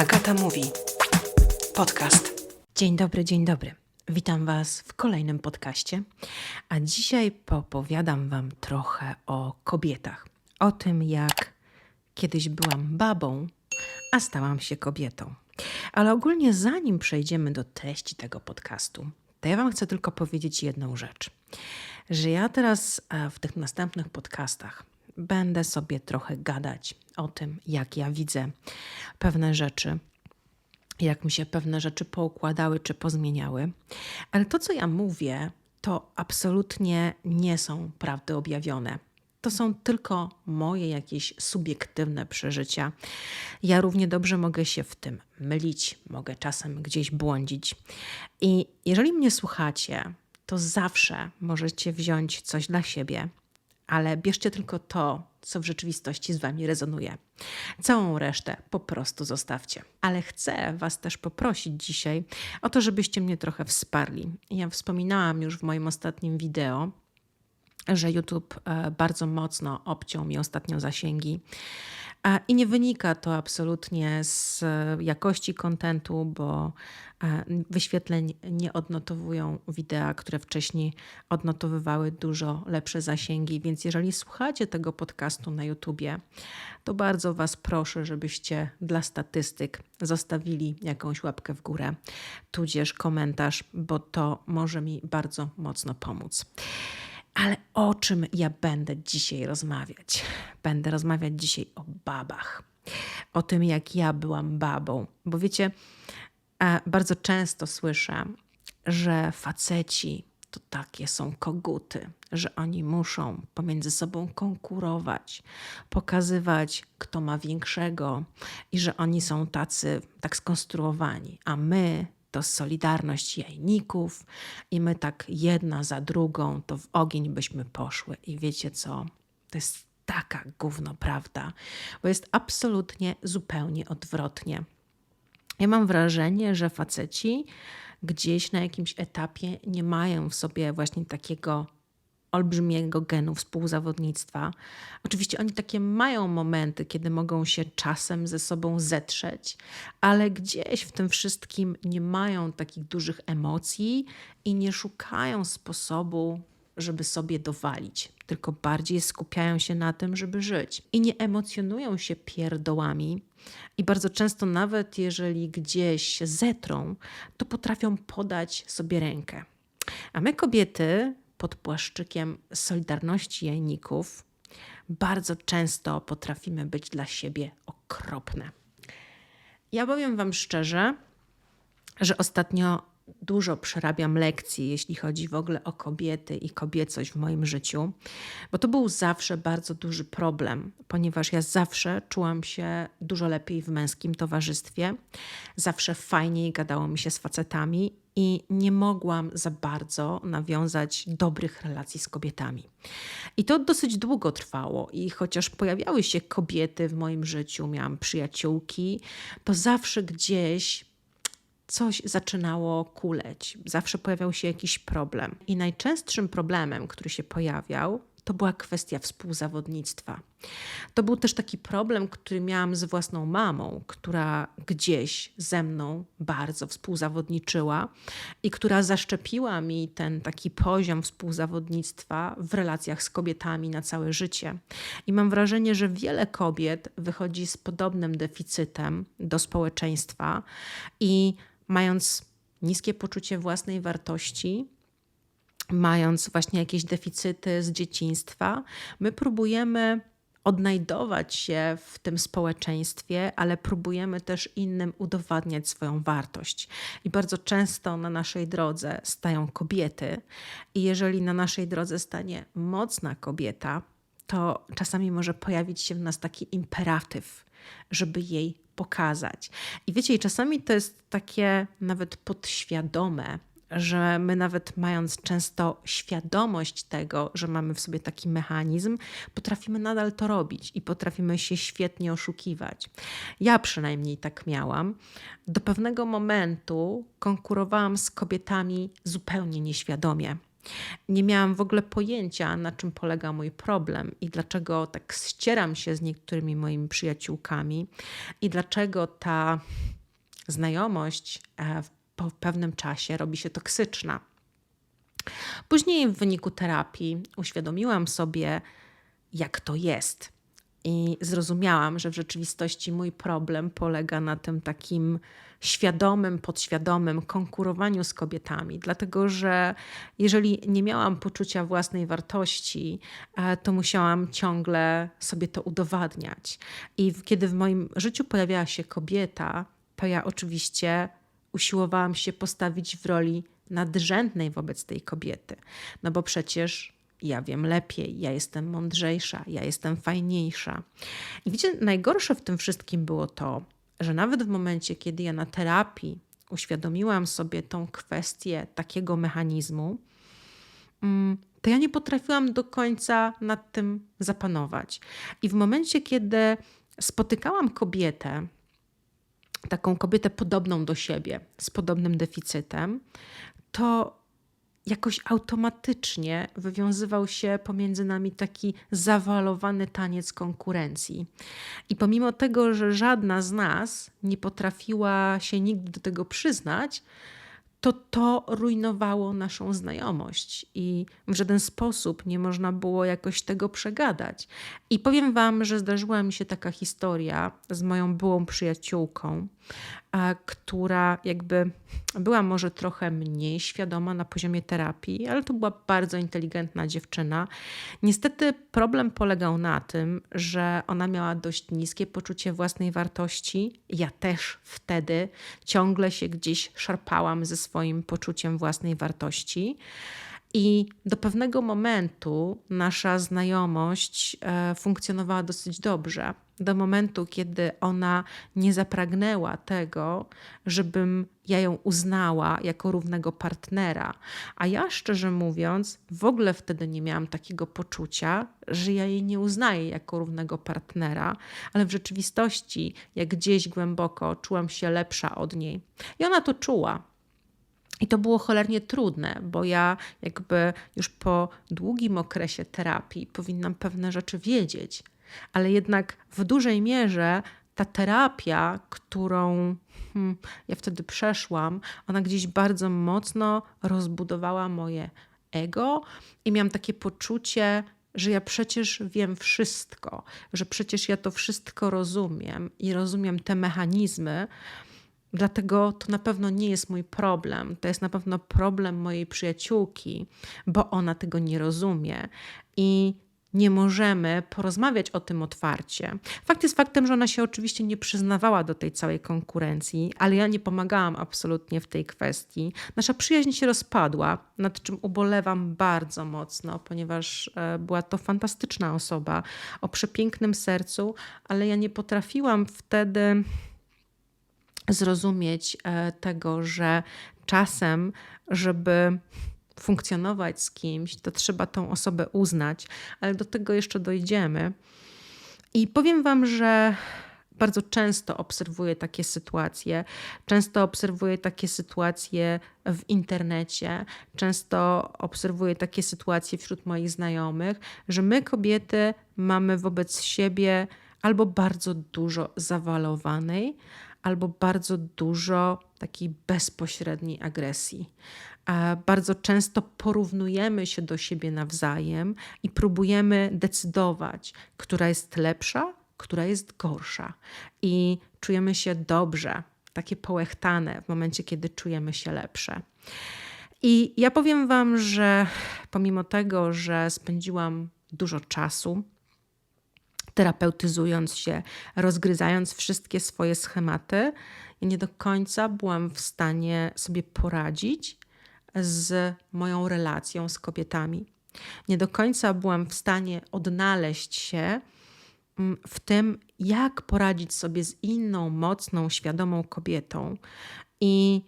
Agata Mówi. Podcast. Dzień dobry, dzień dobry. Witam Was w kolejnym podcaście, a dzisiaj opowiadam Wam trochę o kobietach. O tym, jak kiedyś byłam babą, a stałam się kobietą. Ale ogólnie, zanim przejdziemy do treści tego podcastu, to ja Wam chcę tylko powiedzieć jedną rzecz. Że ja teraz e, w tych następnych podcastach będę sobie trochę gadać o tym, jak ja widzę pewne rzeczy, jak mi się pewne rzeczy poukładały czy pozmieniały. Ale to, co ja mówię, to absolutnie nie są prawdy objawione. To są tylko moje jakieś subiektywne przeżycia. Ja równie dobrze mogę się w tym mylić, mogę czasem gdzieś błądzić. I jeżeli mnie słuchacie, to zawsze możecie wziąć coś dla siebie, ale bierzcie tylko to, co w rzeczywistości z Wami rezonuje. Całą resztę po prostu zostawcie. Ale chcę Was też poprosić dzisiaj o to, żebyście mnie trochę wsparli. Ja wspominałam już w moim ostatnim wideo, że YouTube e, bardzo mocno obciął mi ostatnio zasięgi. I nie wynika to absolutnie z jakości kontentu, bo e, wyświetleń nie odnotowują wideo, które wcześniej odnotowywały dużo lepsze zasięgi. Więc jeżeli słuchacie tego podcastu na YouTubie, to bardzo Was proszę, żebyście dla statystyk zostawili jakąś łapkę w górę, tudzież komentarz, bo to może mi bardzo mocno pomóc. Ale o czym ja będę dzisiaj rozmawiać? Będę rozmawiać dzisiaj o babach. O tym, jak ja byłam babą. Bo wiecie, e, bardzo często słyszę, że faceci to takie są koguty, że oni muszą pomiędzy sobą konkurować, pokazywać, kto ma większego i że oni są tacy tak skonstruowani, a my to solidarność jajników i my tak jedna za drugą to w ogień byśmy poszły. I wiecie co? To jest taka gówno prawda, bo jest absolutnie zupełnie odwrotnie. Ja mam wrażenie, że faceci gdzieś na jakimś etapie nie mają w sobie właśnie takiego olbrzymiego genu współzawodnictwa. Oczywiście oni takie mają momenty, kiedy mogą się czasem ze sobą zetrzeć, ale gdzieś w tym wszystkim nie mają takich dużych emocji i nie szukają sposobu, żeby sobie dowalić, tylko bardziej skupiają się na tym, żeby żyć. I nie emocjonują się pierdołami. I bardzo często, nawet jeżeli gdzieś zetrą, to potrafią podać sobie rękę. A my, kobiety, pod płaszczykiem solidarności jajników, bardzo często potrafimy być dla siebie okropne. Ja powiem Wam szczerze, że ostatnio dużo przerabiam lekcji, jeśli chodzi w ogóle o kobiety i kobiecość w moim życiu, bo to był zawsze bardzo duży problem, ponieważ ja zawsze czułam się dużo lepiej w męskim towarzystwie, zawsze fajniej gadało mi się z facetami i nie mogłam za bardzo nawiązać dobrych relacji z kobietami. I to dosyć długo trwało, i chociaż pojawiały się kobiety w moim życiu, miałam przyjaciółki, to zawsze gdzieś coś zaczynało kuleć, zawsze pojawiał się jakiś problem. I najczęstszym problemem, który się pojawiał, to była kwestia współzawodnictwa. To był też taki problem, który miałam z własną mamą, która gdzieś ze mną bardzo współzawodniczyła i która zaszczepiła mi ten taki poziom współzawodnictwa w relacjach z kobietami na całe życie. I mam wrażenie, że wiele kobiet wychodzi z podobnym deficytem do społeczeństwa i mając niskie poczucie własnej wartości, mając właśnie jakieś deficyty z dzieciństwa, my próbujemy odnajdować się w tym społeczeństwie, ale próbujemy też innym udowadniać swoją wartość. I bardzo często na naszej drodze stają kobiety, i jeżeli na naszej drodze stanie mocna kobieta, to czasami może pojawić się w nas taki imperatyw, żeby jej pokazać. I wiecie, i czasami to jest takie nawet podświadome, że my nawet mając często świadomość tego, że mamy w sobie taki mechanizm, potrafimy nadal to robić i potrafimy się świetnie oszukiwać. Ja przynajmniej tak miałam. Do pewnego momentu konkurowałam z kobietami zupełnie nieświadomie. Nie miałam w ogóle pojęcia, na czym polega mój problem i dlaczego tak ścieram się z niektórymi moimi przyjaciółkami i dlaczego ta znajomość e, po pewnym czasie robi się toksyczna. Później w wyniku terapii uświadomiłam sobie, jak to jest. I zrozumiałam, że w rzeczywistości mój problem polega na tym takim świadomym, podświadomym konkurowaniu z kobietami, dlatego że jeżeli nie miałam poczucia własnej wartości, e, to musiałam ciągle sobie to udowadniać. I kiedy w moim życiu pojawiała się kobieta, to ja oczywiście usiłowałam się postawić w roli nadrzędnej wobec tej kobiety. No bo przecież ja wiem lepiej, ja jestem mądrzejsza, ja jestem fajniejsza. I wiecie, najgorsze w tym wszystkim było to, że nawet w momencie, kiedy ja na terapii uświadomiłam sobie tą kwestię takiego mechanizmu, mm, to ja nie potrafiłam do końca nad tym zapanować. I w momencie, kiedy spotykałam kobietę, taką kobietę podobną do siebie, z podobnym deficytem, to jakoś automatycznie wywiązywał się pomiędzy nami taki zawalowany taniec konkurencji. I pomimo tego, że żadna z nas nie potrafiła się nigdy do tego przyznać, to to rujnowało naszą znajomość i w żaden sposób nie można było jakoś tego przegadać. I powiem Wam, że zdarzyła mi się taka historia z moją byłą przyjaciółką, która jakby była może trochę mniej świadoma na poziomie terapii, ale to była bardzo inteligentna dziewczyna. Niestety problem polegał na tym, że ona miała dość niskie poczucie własnej wartości. Ja też wtedy ciągle się gdzieś szarpałam ze swoim poczuciem własnej wartości. I do pewnego momentu nasza znajomość e, funkcjonowała dosyć dobrze. Do momentu, kiedy ona nie zapragnęła tego, żebym ja ją uznała jako równego partnera. A ja szczerze mówiąc, w ogóle wtedy nie miałam takiego poczucia, że ja jej nie uznaję jako równego partnera, ale w rzeczywistości, jak gdzieś głęboko czułam się lepsza od niej. I ona to czuła. I to było cholernie trudne, bo ja jakby już po długim okresie terapii powinnam pewne rzeczy wiedzieć, ale jednak w dużej mierze ta terapia, którą hmm, ja wtedy przeszłam, ona gdzieś bardzo mocno rozbudowała moje ego i miałam takie poczucie, że ja przecież wiem wszystko, że przecież ja to wszystko rozumiem i rozumiem te mechanizmy, Dlatego to na pewno nie jest mój problem. To jest na pewno problem mojej przyjaciółki, bo ona tego nie rozumie i nie możemy porozmawiać o tym otwarcie. Fakt jest faktem, że ona się oczywiście nie przyznawała do tej całej konkurencji, ale ja nie pomagałam absolutnie w tej kwestii. Nasza przyjaźń się rozpadła, nad czym ubolewam bardzo mocno, ponieważ e, była to fantastyczna osoba o przepięknym sercu, ale ja nie potrafiłam wtedy zrozumieć e, tego, że czasem, żeby funkcjonować z kimś, to trzeba tą osobę uznać, ale do tego jeszcze dojdziemy. I powiem Wam, że bardzo często obserwuję takie sytuacje. Często obserwuję takie sytuacje w internecie, często obserwuję takie sytuacje wśród moich znajomych, że my, kobiety, mamy wobec siebie albo bardzo dużo zawalowanej, albo bardzo dużo takiej bezpośredniej agresji. Bardzo często porównujemy się do siebie nawzajem i próbujemy decydować, która jest lepsza, która jest gorsza. I czujemy się dobrze, takie połechtane w momencie, kiedy czujemy się lepsze. I ja powiem Wam, że pomimo tego, że spędziłam dużo czasu terapeutyzując się, rozgryzając wszystkie swoje schematy, nie do końca byłam w stanie sobie poradzić z moją relacją z kobietami. Nie do końca byłam w stanie odnaleźć się mm, w tym, jak poradzić sobie z inną, mocną, świadomą kobietą i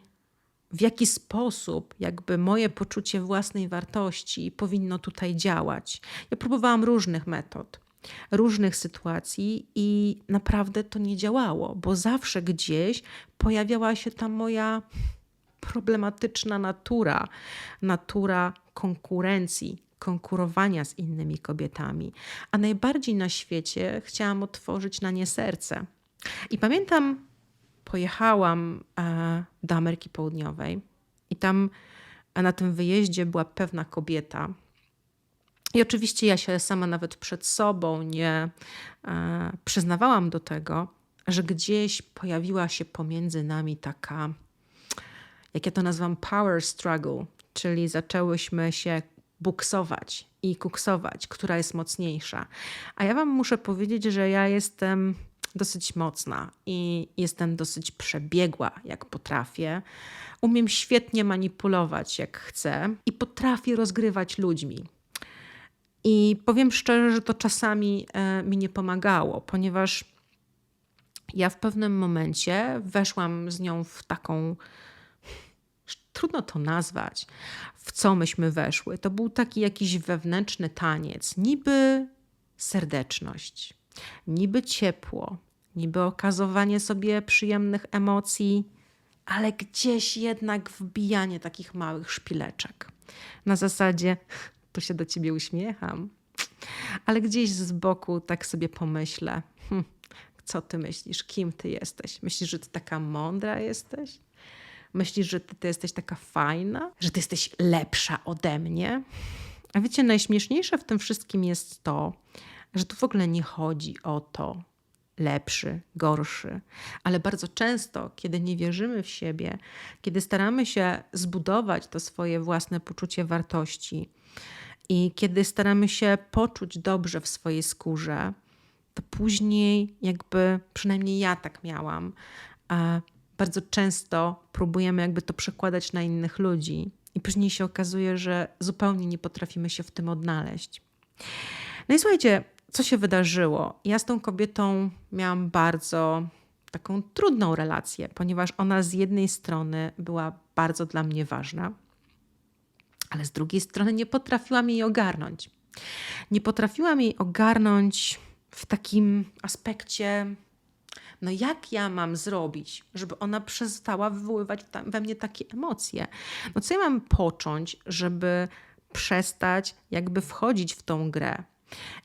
w jaki sposób jakby moje poczucie własnej wartości powinno tutaj działać. Ja próbowałam różnych metod różnych sytuacji i naprawdę to nie działało, bo zawsze gdzieś pojawiała się ta moja problematyczna natura, natura konkurencji, konkurowania z innymi kobietami, a najbardziej na świecie chciałam otworzyć na nie serce. I pamiętam, pojechałam e, do Ameryki Południowej i tam a na tym wyjeździe była pewna kobieta. I oczywiście ja się sama nawet przed sobą nie e, przyznawałam do tego, że gdzieś pojawiła się pomiędzy nami taka, jak ja to nazywam, power struggle, czyli zaczęłyśmy się buksować i kuksować, która jest mocniejsza. A ja Wam muszę powiedzieć, że ja jestem dosyć mocna i jestem dosyć przebiegła, jak potrafię. Umiem świetnie manipulować, jak chcę, i potrafię rozgrywać ludźmi. I powiem szczerze, że to czasami e, mi nie pomagało, ponieważ ja w pewnym momencie weszłam z nią w taką. Trudno to nazwać, w co myśmy weszły. To był taki jakiś wewnętrzny taniec, niby serdeczność, niby ciepło, niby okazywanie sobie przyjemnych emocji, ale gdzieś jednak wbijanie takich małych szpileczek. Na zasadzie, tu się do ciebie uśmiecham, ale gdzieś z boku tak sobie pomyślę, hm, co ty myślisz, kim ty jesteś? Myślisz, że ty taka mądra jesteś? Myślisz, że ty, ty jesteś taka fajna? Że ty jesteś lepsza ode mnie? A wiecie, najśmieszniejsze w tym wszystkim jest to, że tu w ogóle nie chodzi o to, lepszy, gorszy, ale bardzo często, kiedy nie wierzymy w siebie, kiedy staramy się zbudować to swoje własne poczucie wartości i kiedy staramy się poczuć dobrze w swojej skórze, to później, jakby przynajmniej ja tak miałam, bardzo często próbujemy jakby to przekładać na innych ludzi, i później się okazuje, że zupełnie nie potrafimy się w tym odnaleźć. No i słuchajcie, co się wydarzyło? Ja z tą kobietą miałam bardzo taką trudną relację, ponieważ ona z jednej strony była bardzo dla mnie ważna, ale z drugiej strony nie potrafiłam jej ogarnąć. Nie potrafiłam jej ogarnąć w takim aspekcie, no jak ja mam zrobić, żeby ona przestała wywoływać we mnie takie emocje? No co ja mam począć, żeby przestać jakby wchodzić w tą grę?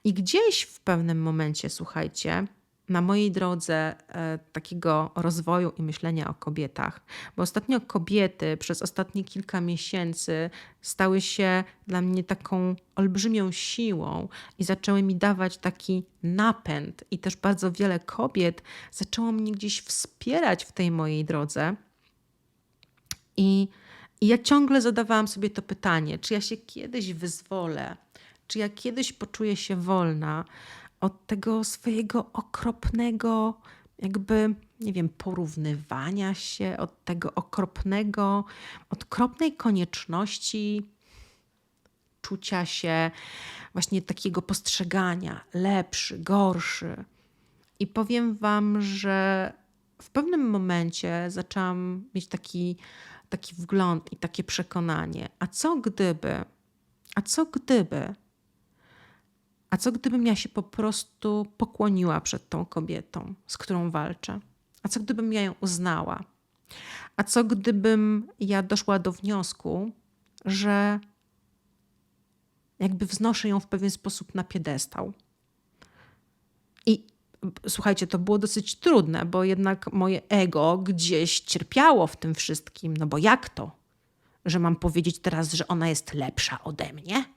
I gdzieś w pewnym momencie, słuchajcie, na mojej drodze e, takiego rozwoju i myślenia o kobietach, bo ostatnio kobiety przez ostatnie kilka miesięcy stały się dla mnie taką olbrzymią siłą i zaczęły mi dawać taki napęd, i też bardzo wiele kobiet zaczęło mnie gdzieś wspierać w tej mojej drodze. I, i ja ciągle zadawałam sobie to pytanie, czy ja się kiedyś wyzwolę czy ja kiedyś poczuję się wolna od tego swojego okropnego, jakby, nie wiem, porównywania się, od tego okropnego, okropnej konieczności czucia się, właśnie takiego postrzegania, lepszy, gorszy. I powiem Wam, że w pewnym momencie zaczęłam mieć taki, taki wgląd i takie przekonanie, a co gdyby, a co gdyby a co gdybym ja się po prostu pokłoniła przed tą kobietą, z którą walczę? A co gdybym ja ją uznała? A co gdybym ja doszła do wniosku, że jakby wznoszę ją w pewien sposób na piedestał? I słuchajcie, to było dosyć trudne, bo jednak moje ego gdzieś cierpiało w tym wszystkim. No bo jak to? Że mam powiedzieć teraz, że ona jest lepsza ode mnie?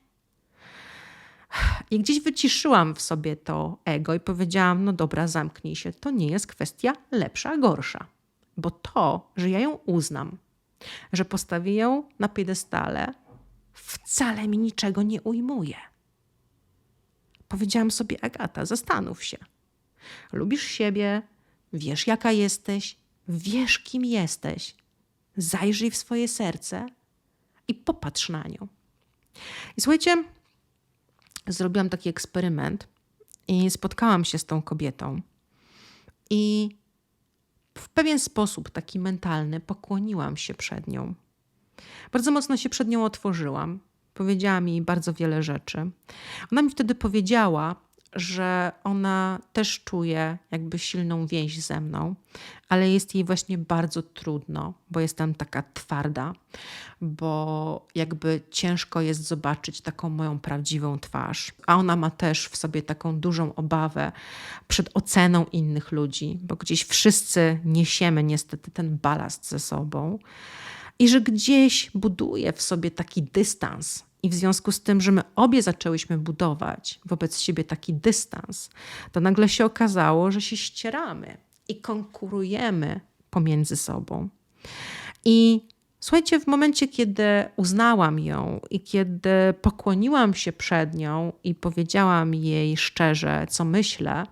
I gdzieś wyciszyłam w sobie to ego i powiedziałam: No dobra, zamknij się. To nie jest kwestia lepsza, gorsza. Bo to, że ja ją uznam, że postawię ją na piedestale, wcale mi niczego nie ujmuje. Powiedziałam sobie: Agata, zastanów się. Lubisz siebie, wiesz, jaka jesteś, wiesz, kim jesteś. Zajrzyj w swoje serce i popatrz na nią. I słuchajcie, zrobiłam taki eksperyment i spotkałam się z tą kobietą. I w pewien sposób, taki mentalny, pokłoniłam się przed nią. Bardzo mocno się przed nią otworzyłam. Powiedziała mi bardzo wiele rzeczy. Ona mi wtedy powiedziała, że ona też czuje jakby silną więź ze mną, ale jest jej właśnie bardzo trudno, bo jestem taka twarda, bo jakby ciężko jest zobaczyć taką moją prawdziwą twarz. A ona ma też w sobie taką dużą obawę przed oceną innych ludzi, bo gdzieś wszyscy niesiemy niestety ten balast ze sobą i że gdzieś buduje w sobie taki dystans. I w związku z tym, że my obie zaczęłyśmy budować wobec siebie taki dystans, to nagle się okazało, że się ścieramy i konkurujemy pomiędzy sobą. I słuchajcie, w momencie, kiedy uznałam ją i kiedy pokłoniłam się przed nią i powiedziałam jej szczerze, co myślę,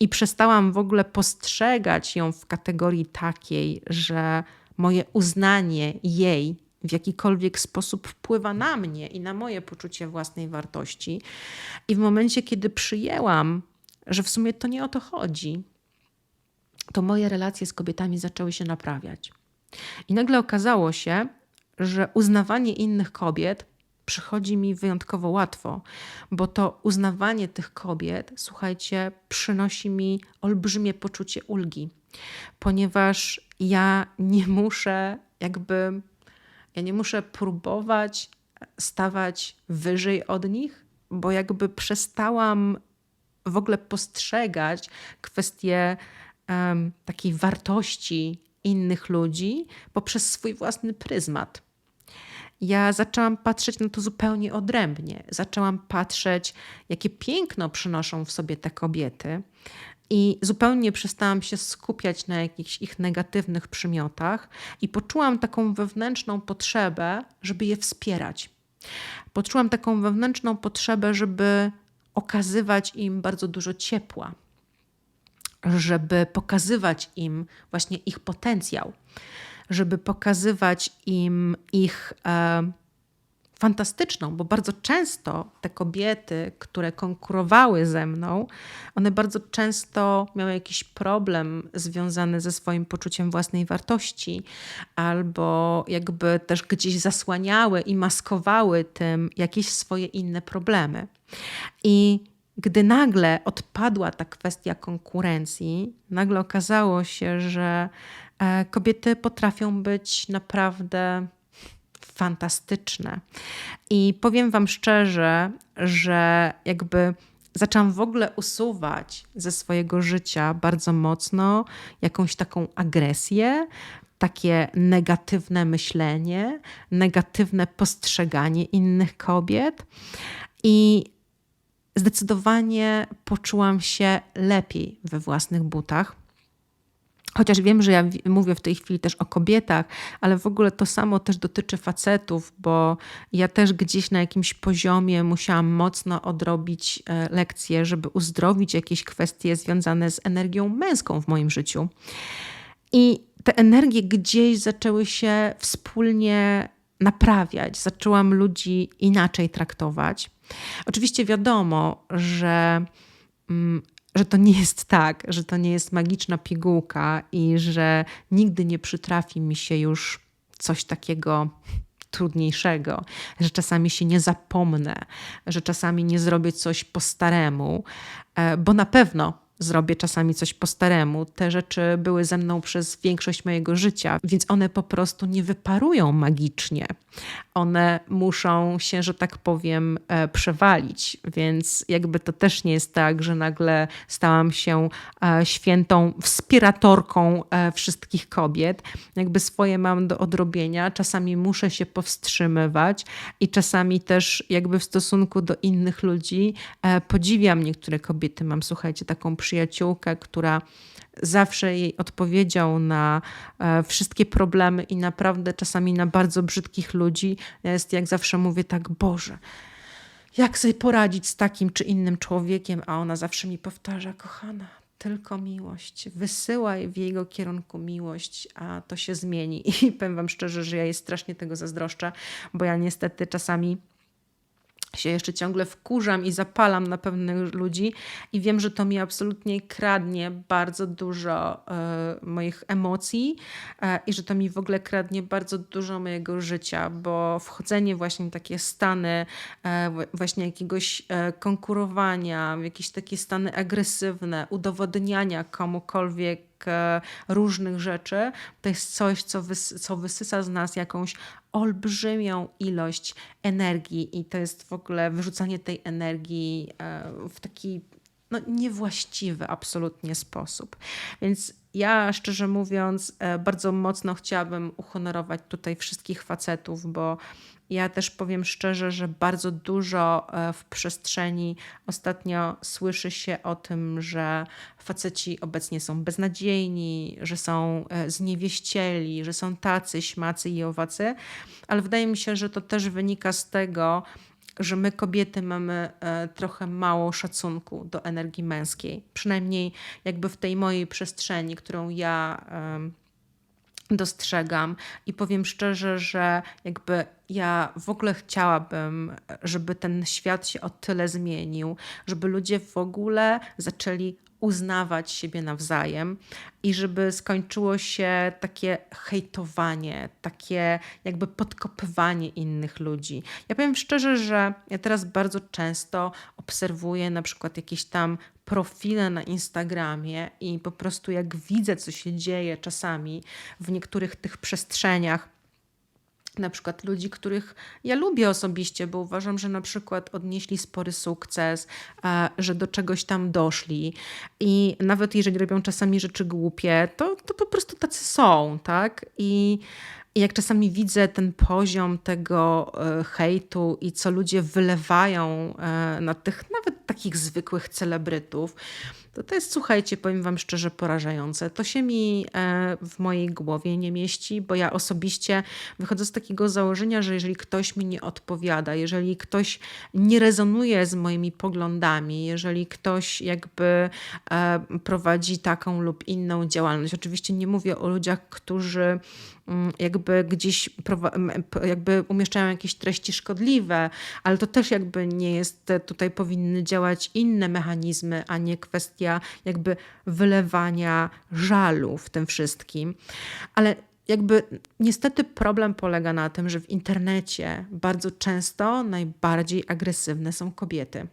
i przestałam w ogóle postrzegać ją w kategorii takiej, że moje uznanie jej w jakikolwiek sposób wpływa na mnie i na moje poczucie własnej wartości. I w momencie, kiedy przyjęłam, że w sumie to nie o to chodzi, to moje relacje z kobietami zaczęły się naprawiać. I nagle okazało się, że uznawanie innych kobiet przychodzi mi wyjątkowo łatwo, bo to uznawanie tych kobiet, słuchajcie, przynosi mi olbrzymie poczucie ulgi, ponieważ ja nie muszę jakby, ja nie muszę próbować stawać wyżej od nich, bo jakby przestałam w ogóle postrzegać kwestię um, takiej wartości innych ludzi poprzez swój własny pryzmat. Ja zaczęłam patrzeć na to zupełnie odrębnie. Zaczęłam patrzeć, jakie piękno przynoszą w sobie te kobiety, i zupełnie przestałam się skupiać na jakichś ich negatywnych przymiotach i poczułam taką wewnętrzną potrzebę, żeby je wspierać. Poczułam taką wewnętrzną potrzebę, żeby okazywać im bardzo dużo ciepła, żeby pokazywać im właśnie ich potencjał, żeby pokazywać im ich. E, fantastyczną, bo bardzo często te kobiety, które konkurowały ze mną, one bardzo często miały jakiś problem związany ze swoim poczuciem własnej wartości, albo jakby też gdzieś zasłaniały i maskowały tym jakieś swoje inne problemy. I gdy nagle odpadła ta kwestia konkurencji, nagle okazało się, że e, kobiety potrafią być naprawdę fantastyczne. I powiem Wam szczerze, że jakby zaczęłam w ogóle usuwać ze swojego życia bardzo mocno jakąś taką agresję, takie negatywne myślenie, negatywne postrzeganie innych kobiet. I zdecydowanie poczułam się lepiej we własnych butach. Chociaż wiem, że ja mówię w tej chwili też o kobietach, ale w ogóle to samo też dotyczy facetów, bo ja też gdzieś na jakimś poziomie musiałam mocno odrobić e, lekcje, żeby uzdrowić jakieś kwestie związane z energią męską w moim życiu. I te energie gdzieś zaczęły się wspólnie naprawiać, zaczęłam ludzi inaczej traktować. Oczywiście wiadomo, że mm, że to nie jest tak, że to nie jest magiczna pigułka i że nigdy nie przytrafi mi się już coś takiego trudniejszego, że czasami się nie zapomnę, że czasami nie zrobię coś po staremu, e, bo na pewno zrobię czasami coś po staremu. Te rzeczy były ze mną przez większość mojego życia, więc one po prostu nie wyparują magicznie. One muszą się, że tak powiem, e, przewalić, więc jakby to też nie jest tak, że nagle stałam się e, świętą wspieratorką e, wszystkich kobiet. Jakby swoje mam do odrobienia, czasami muszę się powstrzymywać i czasami też jakby w stosunku do innych ludzi podziwiam niektóre kobiety. Mam, słuchajcie, taką przyjaciółkę, która zawsze jej odpowiedzią na e, wszystkie problemy i naprawdę czasami na bardzo brzydkich ludzi jest, jak zawsze mówię, tak, Boże, jak sobie poradzić z takim czy innym człowiekiem, a ona zawsze mi powtarza, kochana, tylko miłość. Wysyłaj w jego kierunku miłość, a to się zmieni. I powiem Wam szczerze, że ja jej strasznie tego zazdroszczę, bo ja niestety czasami się jeszcze ciągle wkurzam i zapalam na pewnych ludzi i wiem, że to mi absolutnie kradnie bardzo dużo e, moich emocji e, i że to mi w ogóle kradnie bardzo dużo mojego życia, bo wchodzenie właśnie w takie stany e, właśnie jakiegoś konkurowania, w jakieś takie stany agresywne, udowodniania komukolwiek różnych rzeczy, to jest coś, co, wys co wysysa z nas jakąś olbrzymią ilość energii i to jest w ogóle wyrzucanie tej energii e, w taki no, niewłaściwy absolutnie sposób. Więc ja szczerze mówiąc, e, bardzo mocno chciałabym uhonorować tutaj wszystkich facetów, bo ja też powiem szczerze, że bardzo dużo e, w przestrzeni ostatnio słyszy się o tym, że faceci obecnie są beznadziejni, że są e, zniewieścieli, że są tacy, śmacy i owacy, ale wydaje mi się, że to też wynika z tego, że my kobiety mamy e, trochę mało szacunku do energii męskiej. Przynajmniej jakby w tej mojej przestrzeni, którą ja dostrzegam i powiem szczerze, że jakby ja w ogóle chciałabym, żeby ten świat się o tyle zmienił, żeby ludzie w ogóle zaczęli uznawać siebie nawzajem i żeby skończyło się takie hejtowanie, takie jakby podkopywanie innych ludzi. Ja powiem szczerze, że ja teraz bardzo często obserwuję na przykład jakieś tam profile na Instagramie i po prostu jak widzę, co się dzieje czasami w niektórych tych przestrzeniach, na przykład ludzi, których ja lubię osobiście, bo uważam, że na przykład odnieśli spory sukces, że do czegoś tam doszli i nawet jeżeli robią czasami rzeczy głupie, to, to po prostu tacy są, tak? I jak czasami widzę ten poziom tego e, hejtu i co ludzie wylewają e, na tych nawet takich zwykłych celebrytów, to to jest, słuchajcie, powiem Wam szczerze, porażające. To się mi e, w mojej głowie nie mieści, bo ja osobiście wychodzę z takiego założenia, że jeżeli ktoś mi nie odpowiada, jeżeli ktoś nie rezonuje z moimi poglądami, jeżeli ktoś jakby prowadzi taką lub inną działalność, oczywiście nie mówię o ludziach, którzy Mm, jakby gdzieś jakby umieszczają jakieś treści szkodliwe, ale to też jakby nie jest, tutaj powinny działać inne mechanizmy, a nie kwestia jakby wylewania żalu w tym wszystkim. Ale jakby niestety problem polega na tym, że w internecie bardzo często najbardziej agresywne są kobiety.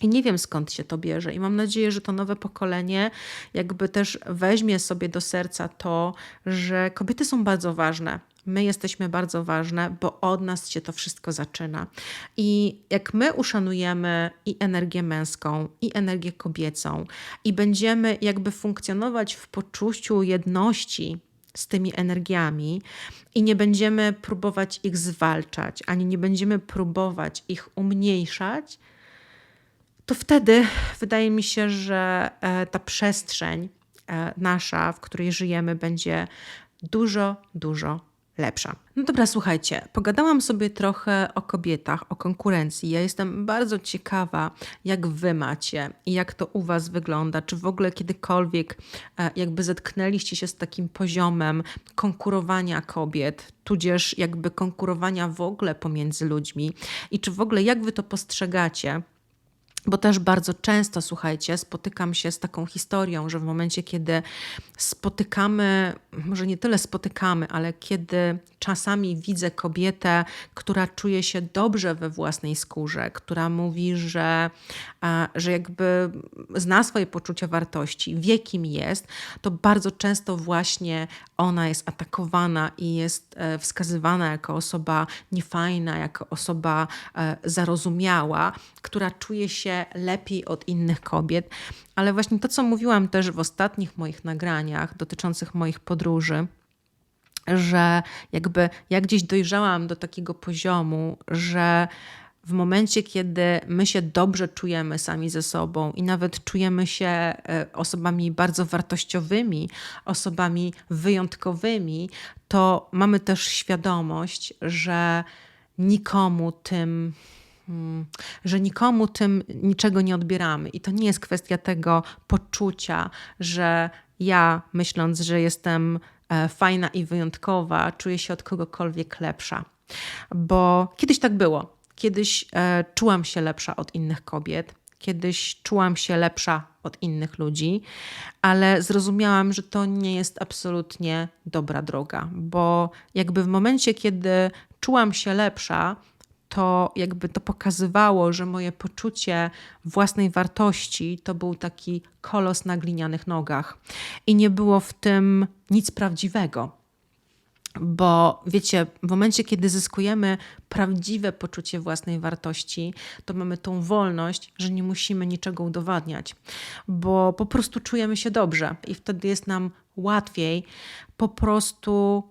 I nie wiem skąd się to bierze, i mam nadzieję, że to nowe pokolenie jakby też weźmie sobie do serca to, że kobiety są bardzo ważne. My jesteśmy bardzo ważne, bo od nas się to wszystko zaczyna. I jak my uszanujemy i energię męską, i energię kobiecą, i będziemy jakby funkcjonować w poczuciu jedności z tymi energiami i nie będziemy próbować ich zwalczać, ani nie będziemy próbować ich umniejszać, to wtedy wydaje mi się, że e, ta przestrzeń e, nasza, w której żyjemy, będzie dużo, dużo lepsza. No dobra, słuchajcie, pogadałam sobie trochę o kobietach, o konkurencji. Ja jestem bardzo ciekawa, jak wy macie i jak to u was wygląda. Czy w ogóle kiedykolwiek e, jakby zetknęliście się z takim poziomem konkurowania kobiet, tudzież jakby konkurowania w ogóle pomiędzy ludźmi i czy w ogóle jak wy to postrzegacie? Bo też bardzo często, słuchajcie, spotykam się z taką historią, że w momencie, kiedy spotykamy, może nie tyle spotykamy, ale kiedy czasami widzę kobietę, która czuje się dobrze we własnej skórze, która mówi, że, że jakby zna swoje poczucie wartości, wie kim jest, to bardzo często właśnie ona jest atakowana i jest e, wskazywana jako osoba niefajna, jako osoba e, zarozumiała, która czuje się lepiej od innych kobiet. Ale właśnie to, co mówiłam też w ostatnich moich nagraniach dotyczących moich podróży, że jakby ja gdzieś dojrzałam do takiego poziomu, że w momencie, kiedy my się dobrze czujemy sami ze sobą i nawet czujemy się e, osobami bardzo wartościowymi, osobami wyjątkowymi, to mamy też świadomość, że nikomu tym że nikomu tym niczego nie odbieramy. I to nie jest kwestia tego poczucia, że ja, myśląc, że jestem e, fajna i wyjątkowa, czuję się od kogokolwiek lepsza. Bo kiedyś tak było kiedyś e, czułam się lepsza od innych kobiet, kiedyś czułam się lepsza od innych ludzi, ale zrozumiałam, że to nie jest absolutnie dobra droga, bo jakby w momencie, kiedy czułam się lepsza, to jakby to pokazywało, że moje poczucie własnej wartości to był taki kolos na glinianych nogach i nie było w tym nic prawdziwego. Bo wiecie, w momencie, kiedy zyskujemy prawdziwe poczucie własnej wartości, to mamy tą wolność, że nie musimy niczego udowadniać, bo po prostu czujemy się dobrze i wtedy jest nam łatwiej po prostu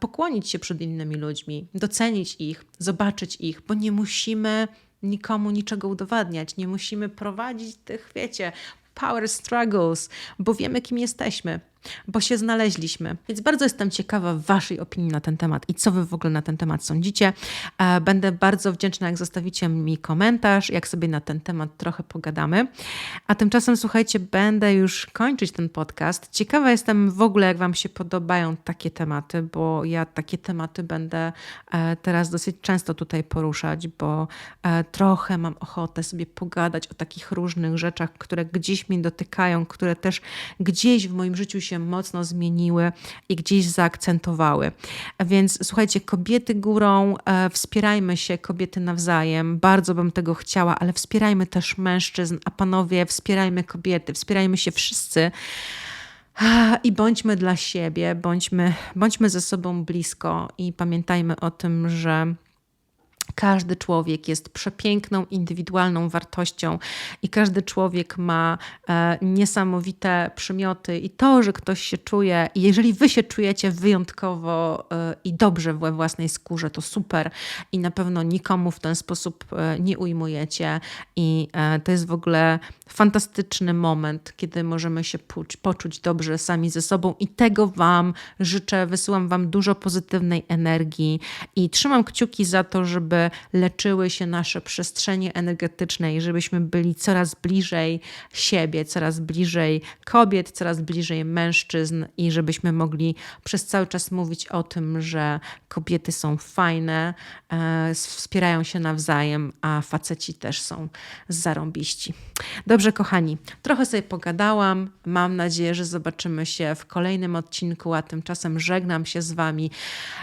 pokłonić się przed innymi ludźmi, docenić ich, zobaczyć ich, bo nie musimy nikomu niczego udowadniać, nie musimy prowadzić tych, wiecie, power struggles, bo wiemy, kim jesteśmy, bo się znaleźliśmy. Więc bardzo jestem ciekawa Waszej opinii na ten temat i co Wy w ogóle na ten temat sądzicie. E, Będę bardzo wdzięczna, jak zostawicie mi komentarz, jak sobie na ten temat trochę pogadamy. A tymczasem, słuchajcie, będę już kończyć ten podcast. Ciekawa jestem w ogóle, jak Wam się podobają takie tematy, bo ja takie tematy będę e, teraz dosyć często tutaj poruszać, bo e, trochę mam ochotę sobie pogadać o takich różnych rzeczach, które gdzieś mnie dotykają, które też gdzieś w moim życiu się mocno zmieniły i gdzieś zaakcentowały. Więc słuchajcie, kobiety górą, e, wspierajmy się, kobiety nawzajem. Bardzo bym tego chciała, ale wspierajmy też mężczyzn, a panowie, wspierajmy kobiety, wspierajmy się wszyscy. I bądźmy dla siebie, bądźmy, bądźmy ze sobą blisko i pamiętajmy o tym, że każdy człowiek jest przepiękną, indywidualną wartością i każdy człowiek ma e, niesamowite przymioty. I to, że ktoś się czuje, jeżeli wy się czujecie wyjątkowo e, i dobrze we własnej skórze, to super i na pewno nikomu w ten sposób e, nie ujmujecie. I e, to jest w ogóle fantastyczny moment, kiedy możemy się poczuć dobrze sami ze sobą, i tego Wam życzę. Wysyłam Wam dużo pozytywnej energii i trzymam kciuki za to, żeby leczyły się nasze przestrzenie energetyczne i żebyśmy byli coraz bliżej siebie, coraz bliżej kobiet, coraz bliżej mężczyzn i żebyśmy mogli przez cały czas mówić o tym, że kobiety są fajne, e, wspierają się nawzajem, a faceci też są zarąbiści. Dobrze, kochani, trochę sobie pogadałam. Mam nadzieję, że zobaczymy się w kolejnym odcinku, a tymczasem żegnam się z Wami.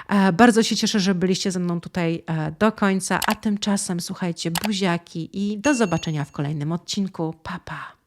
E, Bardzo się cieszę, że byliście ze mną tutaj e, do końca, a tymczasem słuchajcie, buziaki i do zobaczenia w kolejnym odcinku. Pa, pa.